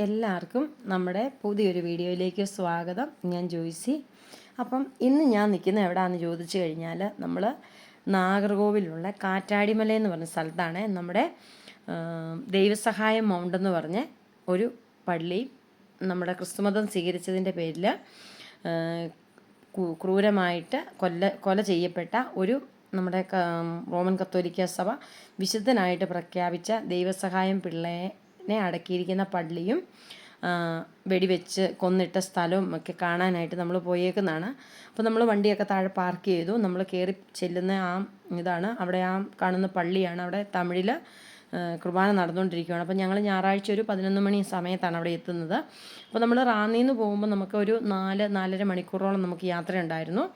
എല്ലാവർക്കും നമ്മുടെ പുതിയൊരു വീഡിയോയിലേക്ക് സ്വാഗതം. ഞാൻ ജോയിസി. അപ്പം ഇന്ന് ഞാൻ നിൽക്കുന്ന എവിടെയാണെന്ന് ചോദിച്ചു കഴിഞ്ഞാൽ നമ്മൾ നാഗർകോവിലുള്ള കാറ്റാടിമല എന്ന് പറഞ്ഞ സ്ഥലത്താണ് നമ്മുടെ ദൈവസഹായ മൗണ്ട് എന്ന് പറഞ്ഞ ഒരു പള്ളി നമ്മുടെ ക്രിസ്തുമതം സ്വീകരിച്ചതിന്റെ പേരിൽ ക്രൂരമായിട്ട് കൊല്ല കൊല ചെയ്യപ്പെട്ട ഒരു നമ്മുടെ റോമൻ കത്തോലിക്ക സഭ വിശുദ്ധനായിട്ട് പ്രഖ്യാപിച്ച ദൈവസഹായം പിള്ളേനെ അടക്കിയിരിക്കുന്ന പള്ളിയും വെടിവെച്ച് കൊന്നിട്ട സ്ഥലവും ഒക്കെ കാണാനായിട്ട് നമ്മൾ പോയേക്കുന്നതാണ്. അപ്പോൾ നമ്മൾ വണ്ടിയൊക്കെ താഴെ പാർക്ക് ചെയ്തു. നമ്മൾ കയറി ചെല്ലുന്ന ആ ഇതാണ്. അവിടെ ആ കാണുന്ന പള്ളിയാണ്. അവിടെ തമിഴിൽ കുർബാന നടന്നുകൊണ്ടിരിക്കുകയാണ്. അപ്പോൾ ഞങ്ങൾ ഞായറാഴ്ച ഒരു പതിനൊന്ന് മണി സമയത്താണ് അവിടെ എത്തുന്നത്. അപ്പോൾ നമ്മൾ റാന്നിയിൽ നിന്ന് പോകുമ്പോൾ നമുക്ക് ഒരു നാല് നാലര മണിക്കൂറോളം നമുക്ക് യാത്രയുണ്ടായിരുന്നു.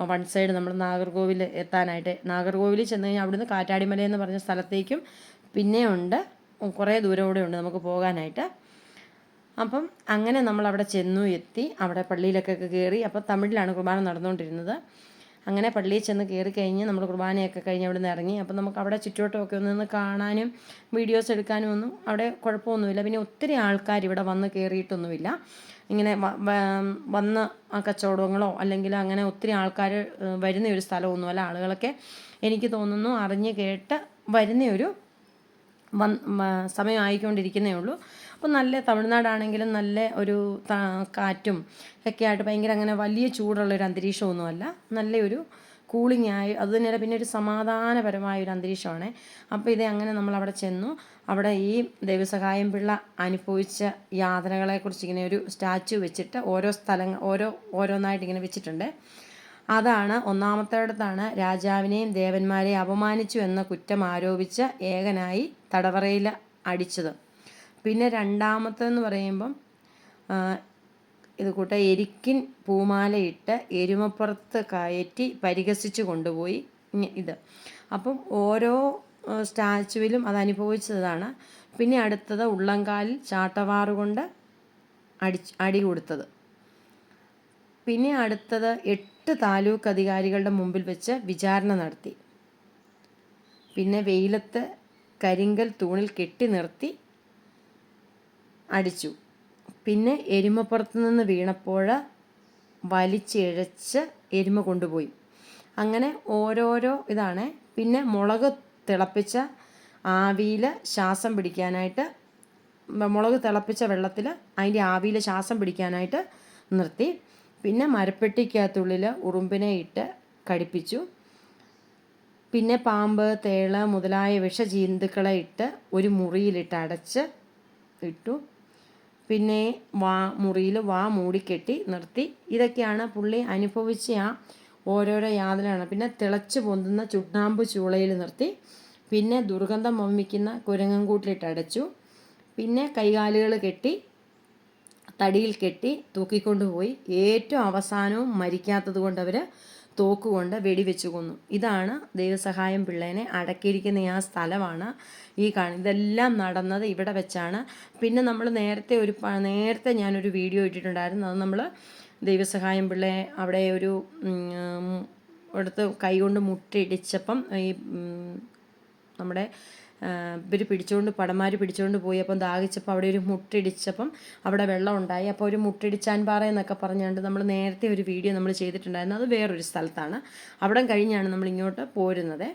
വൺ സൈഡ് നമ്മൾ നാഗർകോവിൽ എത്താനായിട്ട്. നാഗർകോവിൽ ചെന്ന് കഴിഞ്ഞാൽ അവിടുന്ന് കാറ്റാടിമല എന്ന് പറഞ്ഞ സ്ഥലത്തേക്കും പിന്നെ ഉണ്ട് കുറേ ദൂരം കൂടെ ഉണ്ട് നമുക്ക് പോകാനായിട്ട്. അപ്പം അങ്ങനെ നമ്മൾ അവിടെ ചെന്നു എത്തി. അവിടെ പള്ളിയിലൊക്കെ കയറി അപ്പോൾ തമിഴിലാണ് കുർബാന നടന്നുകൊണ്ടിരുന്നത്. അങ്ങനെ പള്ളിയിൽ ചെന്ന് കയറി കഴിഞ്ഞ് നമ്മൾ കുർബാനയൊക്കെ കഴിഞ്ഞ് അവിടെ നിന്ന് ഇറങ്ങി. അപ്പോൾ നമുക്ക് അവിടെ ചുറ്റുവട്ടമൊക്കെ ഒന്ന് നിന്ന് കാണാനും വീഡിയോസ് എടുക്കാനും ഒന്നും അവിടെ കുഴപ്പമൊന്നുമില്ല. പിന്നെ ഒത്തിരി ആൾക്കാർ ഇവിടെ വന്ന് കയറിയിട്ടൊന്നുമില്ല ഇങ്ങനെ വന്ന കച്ചവടങ്ങളോ അല്ലെങ്കിൽ അങ്ങനെ ഒത്തിരി ആൾക്കാർ വരുന്ന ഒരു സ്ഥലമൊന്നുമല്ല. ആളുകളൊക്കെ എനിക്ക് തോന്നുന്നു അറിഞ്ഞ് കേട്ട് വരുന്ന ഒരു മ- സമയമായിക്കൊണ്ടിരിക്കുന്നേ ഉള്ളൂ. അപ്പോൾ നല്ല തമിഴ്നാടാണെങ്കിലും നല്ല ഒരു കാറ്റും ഒക്കെ ആയിട്ട് ഭയങ്കര അങ്ങനെ വലിയ ചൂടുള്ള ഒരു അന്തരീക്ഷമൊന്നുമല്ല. നല്ലൊരു കൂളിംഗ് ആയി അത് തന്നെയല്ല പിന്നെ ഒരു സമാധാനപരമായ ഒരു അന്തരീക്ഷമാണ്. അപ്പോൾ ഇത് അങ്ങനെ നമ്മൾ അവിടെ ചെന്നു. അവിടെ ഈ ദൈവസഹായം പിള്ള അനുഭവിച്ച യാതനകളെക്കുറിച്ച് ഇങ്ങനെ ഒരു സ്റ്റാച്ചു വെച്ചിട്ട് ഓരോ സ്ഥലങ്ങൾ ഓരോ ഓരോന്നായിട്ട് ഇങ്ങനെ വെച്ചിട്ടുണ്ട്. അതാണ് ഒന്നാമത്തേടത്താണ് രാജാവിനെയും ദേവന്മാരെയും അപമാനിച്ചു എന്ന കുറ്റം ആരോപിച്ച ഏകനായി തടവറയിൽ അടിച്ചത്. പിന്നെ രണ്ടാമത്തെന്ന് പറയുമ്പം ഇത് കൂട്ട എരിക്കിൻ പൂമാലയിട്ട് എരുമപ്പുറത്ത് കയറ്റി പരിഹസിച്ചു കൊണ്ടുപോയി ഇത്. അപ്പം ഓരോ സ്റ്റാച്ചുവിലും അത് അനുഭവിച്ചതാണ്. പിന്നെ അടുത്തത് ഉള്ളംകാലിൽ ചാട്ടവാറുകൊണ്ട് അടി അടി കൊടുത്തത്. പിന്നെ അടുത്തത് എട്ട് താലൂക്ക് അധികാരികളുടെ മുമ്പിൽ വെച്ച് വിചാരണ നടത്തി. പിന്നെ വെയിലത്ത് കരിങ്കൽ തൂണിൽ കെട്ടി നിർത്തി അടിച്ചു. പിന്നെ എരുമപ്പുറത്ത് നിന്ന് വീണപ്പോൾ വലിച്ചിഴച്ച് എരുമ കൊണ്ടുപോയി. അങ്ങനെ ഓരോരോ ഇതാണ്. പിന്നെ മുളക് തിളപ്പിച്ച ആവിയിൽ ശ്വാസം പിടിക്കാനായിട്ട് മുളക് തിളപ്പിച്ച വെള്ളത്തിൽ അതിന്റെ ആവിയിൽ ശ്വാസം പിടിക്കാനായിട്ട് നിർത്തി. പിന്നെ മരപ്പെട്ടിക്കകത്തുള്ളിൽ ഉറുമ്പിനെ ഇട്ട് കടിപ്പിച്ചു. പിന്നെ പാമ്പ് തേള മുതലായ വിഷജീന്തുക്കളെ ഇട്ട് ഒരു മുറിയിലിട്ട് അടച്ച് ഇട്ടു. പിന്നെ വാ മുറിയിൽ വാ മൂടിക്കെട്ടി നിർത്തി. ഇതൊക്കെയാണ് പുള്ളി അനുഭവിച്ച ആ ഓരോരോ യാതനയാണ് പിന്നെ തിളച്ച് പൊന്തുന്ന ചുണ്ണാമ്പ് ചൂളയിൽ നിർത്തി. പിന്നെ ദുർഗന്ധം വമിക്കുന്ന കുരങ്ങൻകൂട്ടിലിട്ട് അടച്ചു. പിന്നെ കൈകാലുകൾ കെട്ടി. തടിയിൽ കെട്ടി തൂക്കിക്കൊണ്ടുപോയി ഏറ്റവും അവസാനവും മരിക്കാത്തത് കൊണ്ട് അവർ തോക്കുകൊണ്ട് വെടിവെച്ച് കൊന്നു ഇതാണ് ദൈവസഹായം പിള്ളേനെ അടക്കിയിരിക്കുന്ന ആ സ്ഥലമാണ് ഈ കാണി ഇതെല്ലാം നടന്നത് ഇവിടെ വെച്ചാണ് പിന്നെ നമ്മൾ നേരത്തെ ഒരു നേരത്തെ ഞാനൊരു വീഡിയോ ഇട്ടിട്ടുണ്ടായിരുന്നു അത് നമ്മൾ ദൈവസഹായം പിള്ളയെ അവിടെ ഒരു എടുത്ത് കൈകൊണ്ട് മുട്ടിടിച്ചപ്പം ഈ നമ്മുടെ ഇവർ പിടിച്ചുകൊണ്ട് പടമാർ പിടിച്ചുകൊണ്ട് പോയി. അപ്പം ദാഹിച്ചപ്പോൾ അവിടെ ഒരു മുട്ടിടിച്ചപ്പം അവിടെ വെള്ളം ഉണ്ടായി. അപ്പോൾ ഒരു മുട്ടിടിച്ചാൻ പാറ എന്നൊക്കെ പറഞ്ഞുകൊണ്ട് നമ്മൾ നേരത്തെ ഒരു വീഡിയോ നമ്മൾ ചെയ്തിട്ടുണ്ടായിരുന്നു. അത് വേറൊരു സ്ഥലത്താണ്. അവിടം കഴിഞ്ഞാണ് നമ്മൾ ഇങ്ങോട്ട് പോരുന്നത്.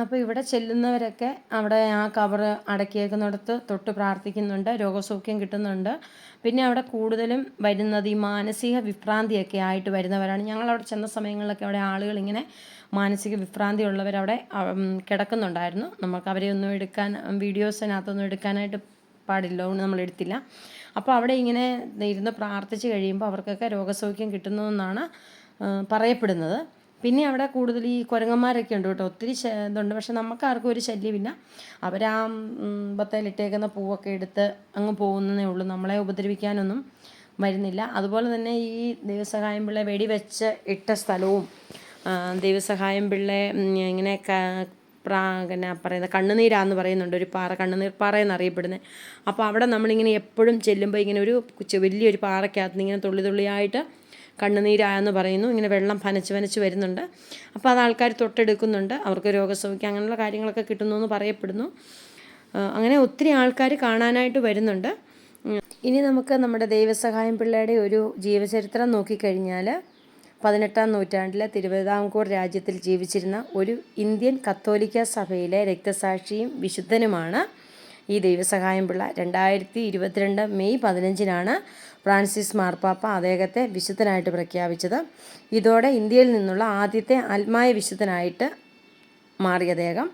അപ്പോൾ ഇവിടെ ചെല്ലുന്നവരൊക്കെ അവിടെ ആ കവർ അടക്കിയേക്കുന്നിടത്ത് തൊട്ട് പ്രാർത്ഥിക്കുന്നുണ്ട് രോഗസൗഖ്യം കിട്ടുന്നുണ്ട്. പിന്നെ അവിടെ കൂടുതലും വരുന്നത് ഈ മാനസിക വിഭ്രാന്തിയൊക്കെ ആയിട്ട് വരുന്നവരാണ്. ഞങ്ങൾ അവിടെ ചെന്ന സമയങ്ങളിലൊക്കെ അവിടെ ആളുകൾ ഇങ്ങനെ മാനസിക വിഭ്രാന്തി ഉള്ളവരവിടെ കിടക്കുന്നുണ്ടായിരുന്നു. നമുക്ക് അവരെ ഒന്നും എടുക്കാൻ വീഡിയോസിനകത്തൊന്നും എടുക്കാനായിട്ട് പാടില്ല നമ്മൾ എടുത്തില്ല. അപ്പോൾ അവിടെ ഇങ്ങനെ ഇരുന്ന് പ്രാർത്ഥിച്ച് കഴിയുമ്പോൾ അവർക്കൊക്കെ രോഗസൗഖ്യം കിട്ടുന്നതെന്നാണ് പറയപ്പെടുന്നത്. പിന്നെ അവിടെ കൂടുതൽ ഈ കുരങ്ങന്മാരൊക്കെ ഉണ്ട് കേട്ടോ. ഒത്തിരി ഇതുണ്ട്. പക്ഷെ നമുക്ക് ആർക്കും ഒരു ശല്യമില്ല. അവരാ ആ ബത്തയിലിട്ടേക്കുന്ന പൂവൊക്കെ എടുത്ത് അങ്ങ് പോകുന്നതേ ഉള്ളൂ. നമ്മളെ ഉപദ്രവിക്കാനൊന്നും വരുന്നില്ല. അതുപോലെ തന്നെ ഈ ദൈവസഹായം പിള്ളെ വെടിവെച്ച് ഇട്ട സ്ഥലവും ദൈവസഹായം പിള്ളെ ഇങ്ങനെ പ്രാ പിന്നെ പറയുന്നത് കണ്ണുനീരാന്ന് പറയുന്നുണ്ട്. ഒരു പാറ കണ്ണുനീർ പാറ എന്നറിയപ്പെടുന്നത് അപ്പോൾ അവിടെ നമ്മളിങ്ങനെ എപ്പോഴും ചെല്ലുമ്പോൾ ഇങ്ങനെ ഒരു വലിയൊരു പാറയ്ക്കകത്ത് ഇങ്ങനെ തുള്ളി തുള്ളിയായിട്ട് കണ്ണുനീരായെന്ന് പറയുന്നു. ഇങ്ങനെ വെള്ളം ഫനച്ച് ഫനച്ച് വരുന്നുണ്ട്. അപ്പോൾ അത് ആൾക്കാർ തൊട്ടെടുക്കുന്നുണ്ട്. അവർക്ക് രോഗസൗഖ്യം അങ്ങനെയുള്ള കാര്യങ്ങളൊക്കെ കിട്ടുന്നു എന്ന് പറയപ്പെടുന്നു. അങ്ങനെ ഒത്തിരി ആൾക്കാർ കാണാനായിട്ട് വരുന്നുണ്ട്. ഇനി നമുക്ക് നമ്മുടെ ദൈവസഹായം പിള്ളയുടെ ഒരു ജീവചരിത്രം നോക്കിക്കഴിഞ്ഞാൽ പതിനെട്ടാം നൂറ്റാണ്ടിലെ തിരുവിതാംകൂർ രാജ്യത്തിൽ ജീവിച്ചിരുന്ന ഒരു ഇന്ത്യൻ കത്തോലിക്ക സഭയിലെ രക്തസാക്ഷിയും വിശുദ്ധനുമാണ് ഈ ദൈവസഹായം പിള്ള. രണ്ടായിരത്തി ഇരുപത്തിരണ്ട് മെയ് പതിനഞ്ചിനാണ് ഫ്രാൻസിസ് മാർപ്പാപ്പ അദ്ദേഹത്തെ വിശുദ്ധനായിട്ട് പ്രഖ്യാപിച്ചത്. ഇതോടെ ഇന്ത്യയിൽ നിന്നുള്ള ആദ്യത്തെ ആത്മായ വിശുദ്ധനായിട്ട് മാറി അദ്ദേഹം.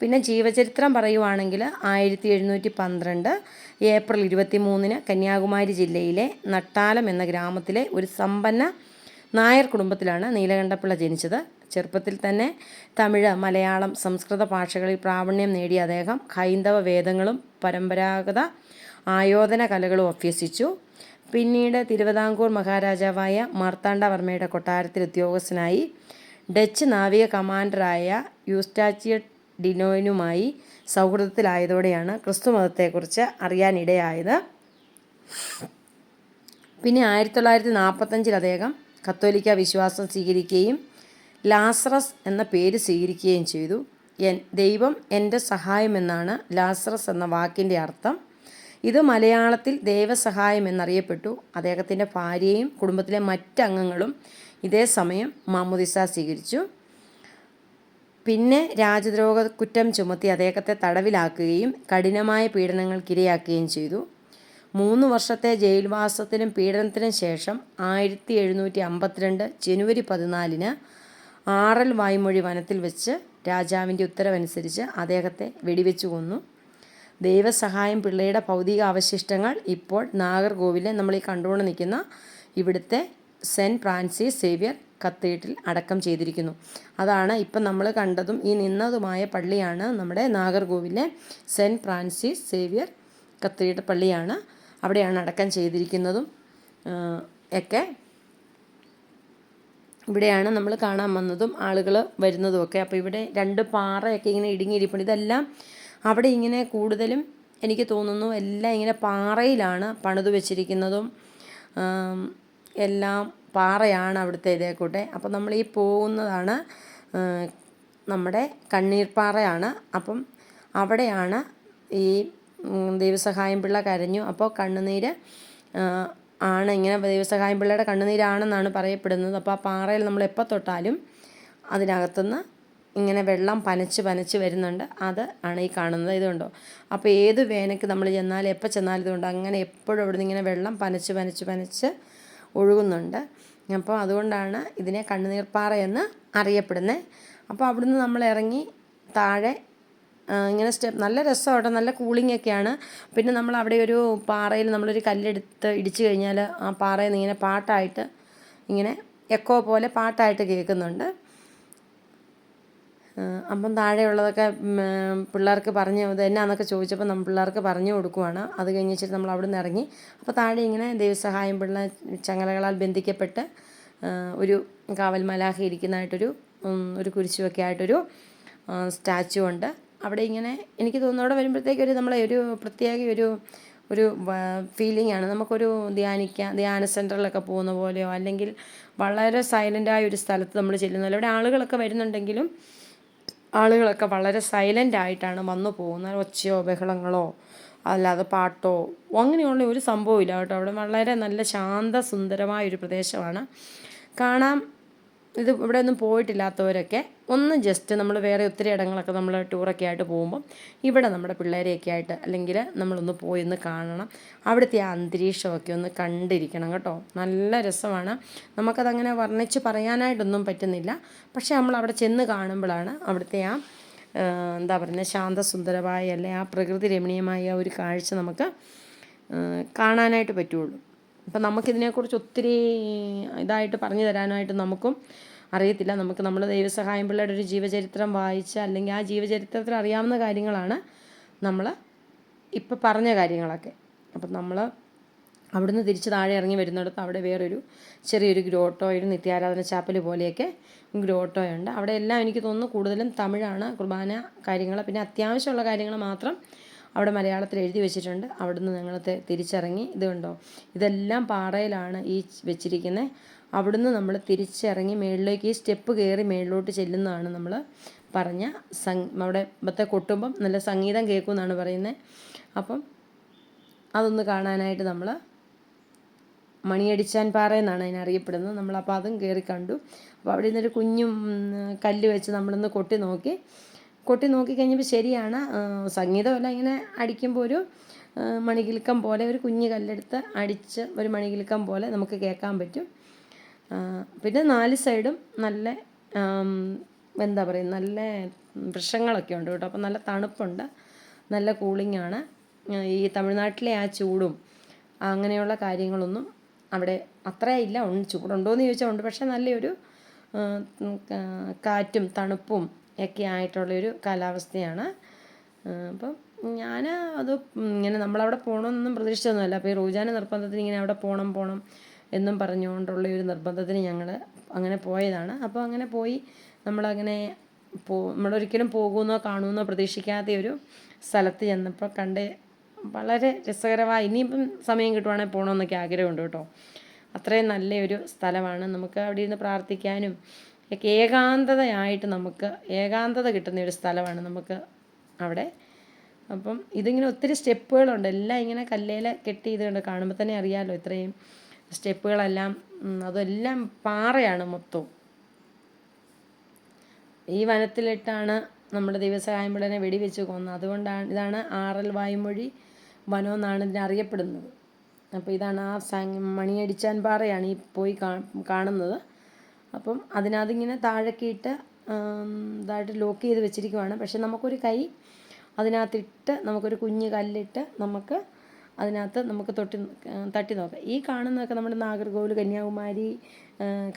പിന്നെ ജീവചരിത്രം പറയുവാണെങ്കിൽ ആയിരത്തി എഴുന്നൂറ്റി പന്ത്രണ്ട് ഏപ്രിൽ ഇരുപത്തി മൂന്നിന് കന്യാകുമാരി ജില്ലയിലെ നട്ടാലം എന്ന ഗ്രാമത്തിലെ ഒരു സമ്പന്ന നായർ കുടുംബത്തിലാണ് നീലകണ്ഠപ്പിള്ള ജനിച്ചത്. ചെറുപ്പത്തിൽ തന്നെ തമിഴ് മലയാളം സംസ്കൃത ഭാഷകളിൽ പ്രാവീണ്യം നേടിയ അദ്ദേഹം ഹൈന്ദവ വേദങ്ങളും പരമ്പരാഗത ആയോധന കലകളും അഭ്യസിച്ചു. പിന്നീട് തിരുവിതാംകൂർ മഹാരാജാവായ മാർത്താണ്ഡവർമ്മയുടെ കൊട്ടാരത്തിൽ ഉദ്യോഗസ്ഥനായി ഡച്ച് നാവിക കമാൻഡറായ യൂസ്റ്റാച്ചിയ ഡിനോയിനുമായി സൗഹൃദത്തിലായതോടെയാണ് ക്രിസ്തു മതത്തെക്കുറിച്ച് അറിയാനിടയായത്. പിന്നെ ആയിരത്തി തൊള്ളായിരത്തി നാൽപ്പത്തഞ്ചിൽ അദ്ദേഹം കത്തോലിക്ക വിശ്വാസം സ്വീകരിക്കുകയും ലാസറസ് എന്ന പേര് സ്വീകരിക്കുകയും ചെയ്തു. എൻ ദൈവം എന്റെ സഹായം എന്നാണ് ലാസറസ് എന്ന വാക്കിന്റെ അർത്ഥം. ഇത് മലയാളത്തിൽ ദേവസഹായം എന്നറിയപ്പെട്ടു. അദ്ദേഹത്തിന്റെ ഭാര്യയും കുടുംബത്തിലെ മറ്റംഗങ്ങളും ഇതേ സമയം മാമുദിസ സ്വീകരിച്ചു. പിന്നെ രാജദ്രോഹ കുറ്റം ചുമത്തി അദ്ദേഹത്തെ തടവിലാക്കുകയും കഠിനമായ പീഡനങ്ങൾക്കിരയാക്കുകയും ചെയ്തു. മൂന്ന് വർഷത്തെ ജയിൽവാസത്തിനും പീഡനത്തിനും ശേഷം ആയിരത്തി എഴുന്നൂറ്റി അമ്പത്തിരണ്ട് ജനുവരി പതിനാലിന് ആറൽ വായ്മൊഴി വനത്തിൽ വെച്ച് രാജാവിന്റെ ഉത്തരവനുസരിച്ച് അദ്ദേഹത്തെ വെടിവെച്ചു കൊന്നു. ദൈവസഹായം പിള്ളയുടെ ഭൗതിക അവശിഷ്ടങ്ങൾ ഇപ്പോൾ നാഗർകോവിലെ നമ്മൾ ഈ കണ്ടുകൊണ്ട് നിൽക്കുന്ന ഇവിടുത്തെ സെന്റ് ഫ്രാൻസിസ് സേവ്യർ കത്തീഡ്രൽ അടക്കം ചെയ്തിരിക്കുന്നു. അതാണ് ഇപ്പം നമ്മൾ കണ്ടതും ഈ നിന്നതുമായ പള്ളിയാണ് നമ്മുടെ നാഗർകോവിലെ സെന്റ് ഫ്രാൻസിസ് സേവ്യർ കത്തീഡ്രൽ പള്ളിയാണ്. അവിടെയാണ് അടക്കം ചെയ്തിരിക്കുന്നതും ഒക്കെ. ഇവിടെയാണ് നമ്മൾ കാണാൻ വന്നതും ആളുകൾ വരുന്നതും ഒക്കെ. അപ്പോൾ ഇവിടെ രണ്ട് പാറയൊക്കെ ഇങ്ങനെ ഇടുങ്ങിയിരിപ്പുണ്ട്. ഇതെല്ലാം അവിടെ ഇങ്ങനെ കൂടുതലും എനിക്ക് തോന്നുന്നു എല്ലാം ഇങ്ങനെ പാറയിലാണ് പണിതു വെച്ചിരിക്കുന്നതും എല്ലാം പാറയാണ് അവിടുത്തെ ഇതേക്കൂട്ടെ അപ്പം നമ്മൾ ഈ പോകുന്നതാണ് നമ്മുടെ കണ്ണീർപ്പാറയാണ് അപ്പം അവിടെയാണ് ഈ ദൈവസഹായം പിള്ള കരഞ്ഞു. അപ്പോൾ കണ്ണുനീര് ആണ് ഇങ്ങനെ ദൈവസഹായം പിള്ളയുടെ കണ്ണുനീരാണെന്നാണ് പറയപ്പെടുന്നത്. അപ്പോൾ ആ പാറയിൽ നമ്മൾ എപ്പോൾ തൊട്ടാലും അതിനകത്തുനിന്ന് ഇങ്ങനെ വെള്ളം പനച്ച് പനച്ച് വരുന്നുണ്ട്. അത് ആണ് ഈ കാണുന്നത്. ഇതുണ്ടോ അപ്പോൾ ഏത് വേനയ്ക്ക് നമ്മൾ ചെന്നാലും എപ്പോൾ ചെന്നാലും ഇതുകൊണ്ട് അങ്ങനെ എപ്പോഴും നിന്ന് ഇങ്ങനെ വെള്ളം പനച്ച് പനച്ച് പനച്ച് ഒഴുകുന്നുണ്ട്. അപ്പോൾ അതുകൊണ്ടാണ് ഇതിനെ കണ്ണുനീർപ്പാറ എന്ന് അറിയപ്പെടുന്നത് അപ്പോൾ അവിടുന്ന് നമ്മൾ ഇറങ്ങി താഴെ ഇങ്ങനെ സ്റ്റെപ്പ് നല്ല രസമാണ് നല്ല കൂളിംഗ് ഒക്കെയാണ്. പിന്നെ നമ്മൾ അവിടെ ഒരു പാറയിൽ നമ്മളൊരു കല്ലെടുത്ത് ഇടിച്ചു കഴിഞ്ഞാൽ ആ പാറയിൽ നിന്ന് ഇങ്ങനെ പാട്ടായിട്ട് ഇങ്ങനെ എക്കോ പോലെ പാട്ടായിട്ട് കേൾക്കുന്നുണ്ട്. അപ്പം താഴെയുള്ളതൊക്കെ പിള്ളേർക്ക് പറഞ്ഞ് ഇത് എന്നാന്നൊക്കെ ചോദിച്ചപ്പോൾ നമ്മൾ പിള്ളേർക്ക് പറഞ്ഞു കൊടുക്കുവാണ്. അത് കഴിഞ്ഞ് വെച്ചിട്ട് നമ്മൾ അവിടെ നിന്ന് ഇറങ്ങി. അപ്പോൾ താഴെ ഇങ്ങനെ ദൈവസഹായം പിള്ള ചങ്ങലകളാൽ ബന്ധിക്കപ്പെട്ട് ഒരു കാവൽ മലാഹി ഇരിക്കുന്നതായിട്ടൊരു ഒരു കുരിശുമൊക്കെ ആയിട്ടൊരു സ്റ്റാച്ചു ഉണ്ട്. അവിടെ ഇങ്ങനെ എനിക്ക് തോന്നുന്നു അവിടെ വരുമ്പോഴത്തേക്ക് ഒരു നമ്മളെ ഒരു പ്രത്യേക ഒരു ഒരു ഫീലിംഗ് ആണ്. നമുക്കൊരു ധ്യാനിക്കാൻ ധ്യാന സെന്ററിലൊക്കെ പോകുന്ന പോലെയോ അല്ലെങ്കിൽ വളരെ സൈലന്റായ ഒരു സ്ഥലത്ത് നമ്മൾ ചെല്ലുന്ന അവിടെ ആളുകളൊക്കെ വരുന്നുണ്ടെങ്കിലും ആളുകളൊക്കെ വളരെ സൈലന്റ് ആയിട്ടാണ് വന്നു പോകുന്നത്. ഒച്ചയോ ബഹളങ്ങളോ അല്ലാതെ പാട്ടോ അങ്ങനെയുള്ള ഒരു സംഭവമില്ല കേട്ടോ. അവിടെ വളരെ നല്ല ശാന്ത സുന്ദരമായ ഒരു പ്രദേശമാണ്. കാണാം. ഇത് ഇവിടെ ഒന്നും പോയിട്ടില്ലാത്തവരൊക്കെ ഒന്ന് ജസ്റ്റ് നമ്മൾ വേറെ ഒത്തിരി ഇടങ്ങളൊക്കെ നമ്മൾ ടൂറൊക്കെ ആയിട്ട് പോകുമ്പോൾ ഇവിടെ നമ്മുടെ പിള്ളേരെയൊക്കെ ആയിട്ട് അല്ലെങ്കിൽ നമ്മളൊന്ന് പോയി ഒന്ന് കാണണം. അവിടുത്തെ ആ അന്തരീക്ഷമൊക്കെ ഒന്ന് കണ്ടിരിക്കണം കേട്ടോ. നല്ല രസമാണ്. നമുക്കതങ്ങനെ വർണിച്ച് പറയാനായിട്ടൊന്നും പറ്റുന്നില്ല. പക്ഷേ നമ്മൾ അവിടെ ചെന്ന് കാണുമ്പോഴാണ് അവിടുത്തെ ആ എന്താ പറയുന്നത് ശാന്തസുന്ദരമായ അല്ലെ ആ പ്രകൃതി രമണീയമായ ഒരു കാഴ്ച നമുക്ക് കാണാനായിട്ട് പറ്റുള്ളൂ. അപ്പം നമുക്കിതിനെക്കുറിച്ച് ഒത്തിരി ഇതായിട്ട് പറഞ്ഞു തരാനായിട്ട് നമുക്കും അറിയത്തില്ല. നമുക്ക് നമ്മൾ ദൈവസഹായം പിള്ളയുടെ ഒരു ജീവചരിത്രം വായിച്ച് അല്ലെങ്കിൽ ആ ജീവചരിത്രത്തിൽ അറിയാവുന്ന കാര്യങ്ങളാണ് നമ്മൾ ഇപ്പം പറഞ്ഞ കാര്യങ്ങളൊക്കെ. അപ്പം നമ്മൾ അവിടുന്ന് തിരിച്ച് താഴെ ഇറങ്ങി വരുന്നിടത്ത് അവിടെ വേറൊരു ചെറിയൊരു ഗ്രോട്ടോ ഒരു നിത്യാരാധന ചാപ്പൽ പോലെയൊക്കെ ഗ്രോട്ടോയുണ്ട്. അവിടെ എല്ലാം എനിക്ക് തോന്നുന്നു കൂടുതലും തമിഴാണ് കുർബാന കാര്യങ്ങൾ പിന്നെ അത്യാവശ്യമുള്ള കാര്യങ്ങൾ മാത്രം അവിടെ മലയാളത്തിൽ എഴുതി വെച്ചിട്ടുണ്ട്. അവിടുന്ന് ഞങ്ങൾ തെ- തിരിച്ചിറങ്ങി. ഇത് കണ്ടോ? ഇതെല്ലാം പാറയിലാണ് ഈ വെച്ചിരിക്കുന്നത് അവിടുന്ന് നമ്മൾ തിരിച്ചിറങ്ങി മേളിലേക്ക് ഈ സ്റ്റെപ്പ് കയറി മേളിലോട്ട് ചെല്ലുന്നതാണ് നമ്മൾ പറഞ്ഞ സം അവിടെ ഇപ്പത്തെ കൊട്ടുമ്പം നല്ല സംഗീതം കേൾക്കുമെന്നാണ് പറയുന്നത് അപ്പം അതൊന്ന് കാണാനായിട്ട് നമ്മൾ മണിയടിച്ചാൻ പാറ എന്നാണ് അതിനെ അറിയപ്പെടുന്നത്. നമ്മളപ്പോൾ അതും കയറി കണ്ടു. അപ്പോൾ അവിടെ നിന്നൊരു കുഞ്ഞും കല്ല് വെച്ച് നമ്മളൊന്ന് കൊട്ടി നോക്കി. കൊട്ടി നോക്കിക്കഴിഞ്ഞപ്പോൾ ശരിയാണ്. സംഗീതമല്ല ഇങ്ങനെ അടിക്കുമ്പോൾ ഒരു മണികിൽക്കം പോലെ ഒരു കുഞ്ഞ് കല്ലെടുത്ത് അടിച്ച് ഒരു മണികിൽക്കം പോലെ നമുക്ക് കേൾക്കാൻ പറ്റും. പിന്നെ നാല് സൈഡും നല്ല എന്താ പറയുക നല്ല വൃക്ഷങ്ങളൊക്കെ ഉണ്ട് കേട്ടോ. അപ്പോൾ നല്ല തണുപ്പുണ്ട്. നല്ല കൂളിംഗ് ആണ് ഈ തമിഴ്നാട്ടിലെ ആ ചൂടും അങ്ങനെയുള്ള കാര്യങ്ങളൊന്നും അവിടെ അത്രയില്ല ഉണ്ട് ചൂടുണ്ടോ എന്ന് ചോദിച്ചാൽ ഉണ്ട്. പക്ഷേ നല്ലൊരു കാറ്റും തണുപ്പും ഒക്കെ ആയിട്ടുള്ളൊരു കാലാവസ്ഥയാണ്. അപ്പം ഞാൻ അത് ഇങ്ങനെ നമ്മളവിടെ പോകണമെന്നൊന്നും പ്രതീക്ഷിച്ചൊന്നുമല്ല അപ്പോൾ ഈ റോജാന നിർബന്ധത്തിന് ഇങ്ങനെ അവിടെ പോകണം പോകണം എന്നും പറഞ്ഞുകൊണ്ടുള്ള ഒരു നിർബന്ധത്തിന് ഞങ്ങൾ അങ്ങനെ പോയതാണ്. അപ്പോൾ അങ്ങനെ പോയി നമ്മളങ്ങനെ പോ നമ്മളൊരിക്കലും പോകുമെന്നോ കാണുമെന്നോ പ്രതീക്ഷിക്കാത്ത ഒരു സ്ഥലത്ത് ചെന്നപ്പോൾ കണ്ട് വളരെ രസകരമായി ഇനിയിപ്പം സമയം കിട്ടുവാണെങ്കിൽ പോകണമെന്നൊക്കെ ആഗ്രഹമുണ്ട് കേട്ടോ. അത്രയും നല്ലൊരു സ്ഥലമാണ്. നമുക്ക് അവിടെ ഇരുന്ന് പ്രാർത്ഥിക്കാനും ഏകാന്തതയായിട്ട് നമുക്ക് ഏകാന്തത കിട്ടുന്ന ഒരു സ്ഥലമാണ് നമുക്ക് അവിടെ. അപ്പം ഇതിങ്ങനെ ഒത്തിരി സ്റ്റെപ്പുകളുണ്ട്. എല്ലാം ഇങ്ങനെ കല്ലേൽ കെട്ടി ഇത് കണ്ട് കാണുമ്പോൾ തന്നെ അറിയാമല്ലോ ഇത്രയും സ്റ്റെപ്പുകളെല്ലാം. അതെല്ലാം പാറയാണ് മൊത്തവും. ഈ വനത്തിലിട്ടാണ് നമ്മുടെ ദൈവസഹായം പിള്ളനെ വെടിവെച്ച് കൊന്നത്. അതുകൊണ്ടാണ് ഇതാണ് ആറൽ വായ്മൊഴി വനം എന്നാണ് ഇതിനെ അറിയപ്പെടുന്നത്. അപ്പോൾ ഇതാണ് ആ മണിയടിച്ചാൻ പാറയാണ് ഈ പോയി കാണുന്നത്. അപ്പം അതിനകത്തിങ്ങനെ താഴേക്കിട്ട് ഇതായിട്ട് ലോക്ക് ചെയ്ത് വെച്ചിരിക്കുവാണ്. പക്ഷെ നമുക്കൊരു കൈ അതിനകത്തിട്ട് നമുക്കൊരു കുഞ്ഞ് കല്ലിട്ട് നമുക്ക് അതിനകത്ത് നമുക്ക് തൊട്ടി തട്ടി നോക്കാം. ഈ കാണുന്നതൊക്കെ നമ്മുടെ നാഗർകോവിൽ കന്യാകുമാരി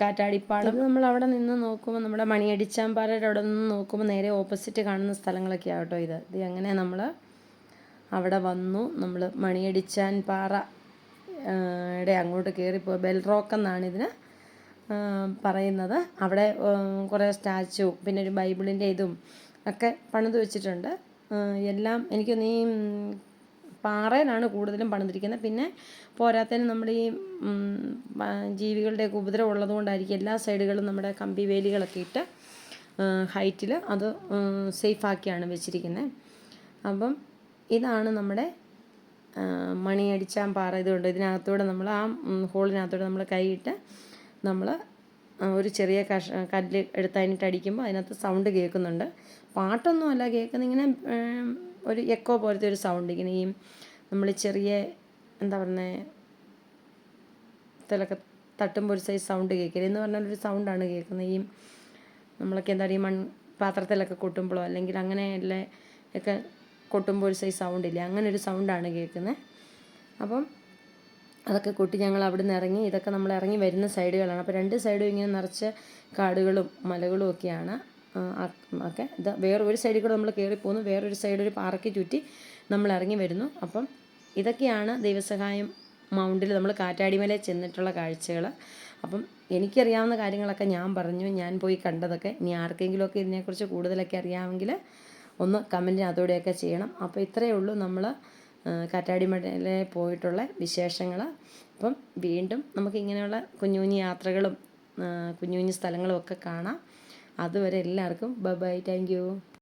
കാറ്റാടിപ്പാടം. നമ്മൾ അവിടെ നിന്ന് നോക്കുമ്പോൾ നമ്മുടെ മണിയടിച്ചാമ്പാറയുടെ അവിടെ നിന്ന് നോക്കുമ്പോൾ നേരെ ഓപ്പോസിറ്റ് കാണുന്ന സ്ഥലങ്ങളൊക്കെ ആകട്ടോ ഇത്. ഇത് അങ്ങനെ നമ്മൾ അവിടെ വന്നു. നമ്മൾ മണിയടിച്ചാൻ പാറ അങ്ങോട്ട് കയറിപ്പോയി ബെൽ റോക്ക് എന്നാണ് ഇതിന് പറയുന്നത്. അവിടെ കുറേ സ്റ്റാച്ചു പിന്നെ ഒരു ബൈബിളിന്റെ ഇതും ഒക്കെ പണിത് വെച്ചിട്ടുണ്ട്. എല്ലാം എനിക്ക് ഈ പാറയിലാണ് കൂടുതലും പണിതിരിക്കുന്നത്. പിന്നെ പോരാത്തതിന് നമ്മൾ ഈ ജീവികളുടെയൊക്കെ ഉപദ്രവം ഉള്ളതുകൊണ്ടായിരിക്കും എല്ലാ സൈഡുകളും നമ്മുടെ കമ്പി വേലികളൊക്കെ ഇട്ട് ഹൈറ്റിൽ അത് സേഫാക്കിയാണ് വെച്ചിരിക്കുന്നത്. അപ്പം ഇതാണ് നമ്മുടെ മണിയടിച്ചാൻ പാറ ഇതുകൊണ്ട് ഇതിനകത്തൂടെ നമ്മൾ ആ ഹോളിനകത്തൂടെ നമ്മൾ കൈയിട്ട് നമ്മൾ ഒരു ചെറിയ കഷ കല്ല് എടുത്ത് അതിനിട്ട് അടിക്കുമ്പോൾ അതിനകത്ത് സൗണ്ട് കേൾക്കുന്നുണ്ട്. പാട്ടൊന്നും അല്ല കേൾക്കുന്ന ഇങ്ങനെ ഒരു എക്കോ പോലത്തെ ഒരു സൗണ്ട് ഇങ്ങനെ ഈ നമ്മൾ ചെറിയ എന്താ പറയുന്നത് ഇതിലൊക്കെ തട്ടുമ്പോൾ ഒരു സൈസ് സൗണ്ട് കേൾക്കരുത് എന്ന് പറഞ്ഞാൽ ഒരു സൗണ്ടാണ് കേൾക്കുന്നത്. ഈ നമ്മളൊക്കെ എന്താ പറയുക മൺ പാത്രത്തിലൊക്കെ കൊട്ടുമ്പോഴോ അല്ലെങ്കിൽ അങ്ങനെയുള്ള ഒക്കെ കൊട്ടുമ്പോൾ ഒരു സൈസ് സൗണ്ടില്ലേ അങ്ങനെ ഒരു സൗണ്ടാണ് കേൾക്കുന്നത്. അപ്പം അതൊക്കെ കൂട്ടി ഞങ്ങൾ അവിടെ നിന്ന് ഇറങ്ങി ഇതൊക്കെ നമ്മൾ ഇറങ്ങി വരുന്ന സൈഡുകളാണ്. അപ്പോൾ രണ്ട് സൈഡും ഇങ്ങനെ നിറച്ച് കാടുകളും മലകളും ഒക്കെയാണ് ഒക്കെ. ഇത് വേറൊരു സൈഡിൽ കൂടെ നമ്മൾ കയറി പോകുന്നു വേറൊരു സൈഡ് ഒരു പാറയ്ക്ക് ചുറ്റി നമ്മൾ ഇറങ്ങി വരുന്നു. അപ്പം ഇതൊക്കെയാണ് ദൈവസഹായം മൗണ്ടിൽ നമ്മൾ കാറ്റാടിമലയിൽ ചെന്നിട്ടുള്ള കാഴ്ചകൾ. അപ്പം എനിക്കറിയാവുന്ന കാര്യങ്ങളൊക്കെ ഞാൻ പറഞ്ഞു ഞാൻ പോയി കണ്ടതൊക്കെ. ഇനി ആർക്കെങ്കിലുമൊക്കെ ഇതിനെക്കുറിച്ച് കൂടുതലൊക്കെ അറിയാമെങ്കിൽ ഒന്ന് കമന്റിന് അതോടെയൊക്കെ ചെയ്യണം. അപ്പോൾ ഇത്രയേ ഉള്ളൂ നമ്മൾ കാറ്റാടിമലയിൽ പോയിട്ടുള്ള വിശേഷങ്ങൾ അപ്പം വീണ്ടും നമുക്ക് ഇങ്ങനെയുള്ള കുഞ്ഞു കുഞ്ഞു യാത്രകളും കുഞ്ഞു കുഞ്ഞു സ്ഥലങ്ങളും ഒക്കെ കാണാം. അതുവരെ എല്ലാവർക്കും ബൈ ബൈ. Thank you.